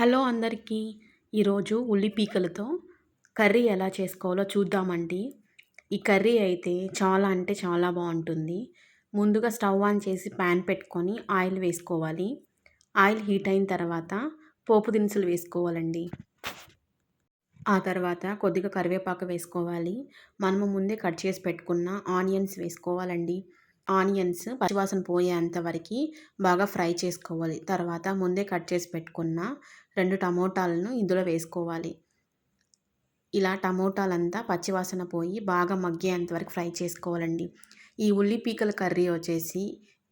Hello అందరికీ. ఈరోజు ఉల్లి పీకలతో కర్రీ ఎలా చేసుకోవాలో చూద్దామండి. ఈ కర్రీ అయితే చాలా అంటే చాలా బాగుంటుంది. ముందుగా స్టవ్ ఆన్ చేసి ప్యాన్ పెట్టుకొని ఆయిల్ వేసుకోవాలి. ఆయిల్ హీట్ అయిన తర్వాత పోపు దినుసులు వేసుకోవాలండి. ఆ తర్వాత కొద్దిగా కరివేపాకు వేసుకోవాలి. మనము ముందే కట్ చేసి పెట్టుకున్న ఆనియన్స్ వేసుకోవాలండి. ఆనియన్స్ పచ్చివాసన పోయేంత వరకు బాగా ఫ్రై చేసుకోవాలి. తర్వాత ముందే కట్ చేసి పెట్టుకున్న రెండు టమోటాలను ఇందులో వేసుకోవాలి. ఇలా టమోటాలంతా పచ్చివాసన పోయి బాగా మగ్గేంత వరకు ఫ్రై చేసుకోవాలండి. ఈ ఉల్లి పీకల కర్రీ వచ్చేసి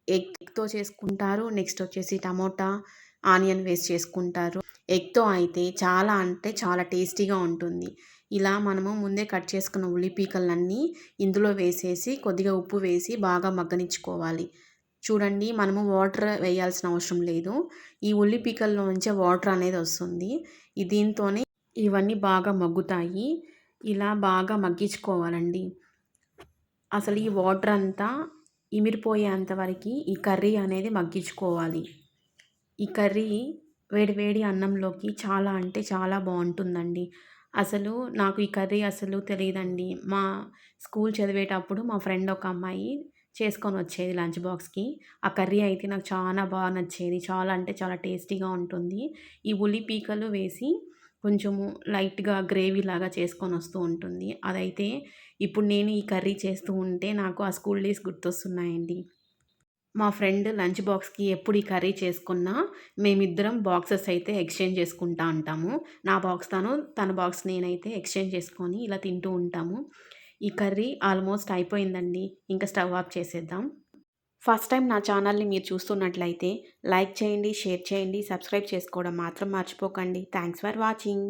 ఎగ్తో చేసుకుంటారు నెక్స్ట్ వచ్చేసి టమోటా ఆనియన్ వేసి చేసుకుంటారు. ఎగ్తో అయితే చాలా అంటే చాలా టేస్టీగా ఉంటుంది. ఇలా మనము ముందే కట్ చేసుకున్న ఉల్లి పీకలన్నీ ఇందులో వేసేసి కొద్దిగా ఉప్పు వేసి బాగా మగ్గనిచ్చుకోవాలి. చూడండి మనము వాటర్ వేయాల్సిన అవసరం లేదు. ఈ ఉల్లి పీకల్లో నుంచే వాటర్ అనేది వస్తుంది. దీంతోనే ఇవన్నీ బాగా మగ్గుతాయి. ఇలా బాగా మగ్గించుకోవాలండి. అసలు ఈ వాటర్ అంతా ఇమిరిపోయేంత వరకు ఈ కర్రీ అనేది మగ్గించుకోవాలి. ఈ కర్రీ వేడి వేడి అన్నంలోకి చాలా అంటే చాలా బాగుంటుందండి. అసలు నాకు ఈ కర్రీ అసలు తెలియదండి. మా స్కూల్ చదివేటప్పుడు మా ఫ్రెండ్ ఒక అమ్మాయి చేసుకొని వచ్చేది లంచ్ బాక్స్కి. ఆ కర్రీ అయితే నాకు చాలా బాగా నచ్చేది. చాలా అంటే చాలా టేస్టీగా ఉంటుంది. ఈ ఉల్లి పీకలు వేసి కొంచెము లైట్గా గ్రేవీ లాగా చేసుకొని వస్తూ ఉంటుంది. అదైతే ఇప్పుడు నేను ఈ కర్రీ చేస్తూ ఉంటే నాకు ఆ స్కూల్ డేస్ గుర్తొస్తున్నాయండి. మా ఫ్రెండ్ లంచ్ బాక్స్కి ఎప్పుడు ఈ కర్రీ చేసుకున్నా మేమిద్దరం బాక్సెస్ అయితే ఎక్స్చేంజ్ చేసుకుంటా ఉంటాము. నా బాక్స్ తను తన బాక్స్ నేనైతే ఎక్స్చేంజ్ చేసుకొని ఇలా తింటూ ఉంటాము. ఈ కర్రీ ఆల్మోస్ట్ అయిపోయిందండి. ఇంకా స్టవ్ ఆఫ్ చేసేద్దాం. ఫస్ట్ టైం నా ఛానల్ని మీరు చూస్తున్నట్లయితే లైక్ చేయండి షేర్ చేయండి సబ్స్క్రైబ్ చేసుకోవడం మాత్రం మర్చిపోకండి. Thanks for watching.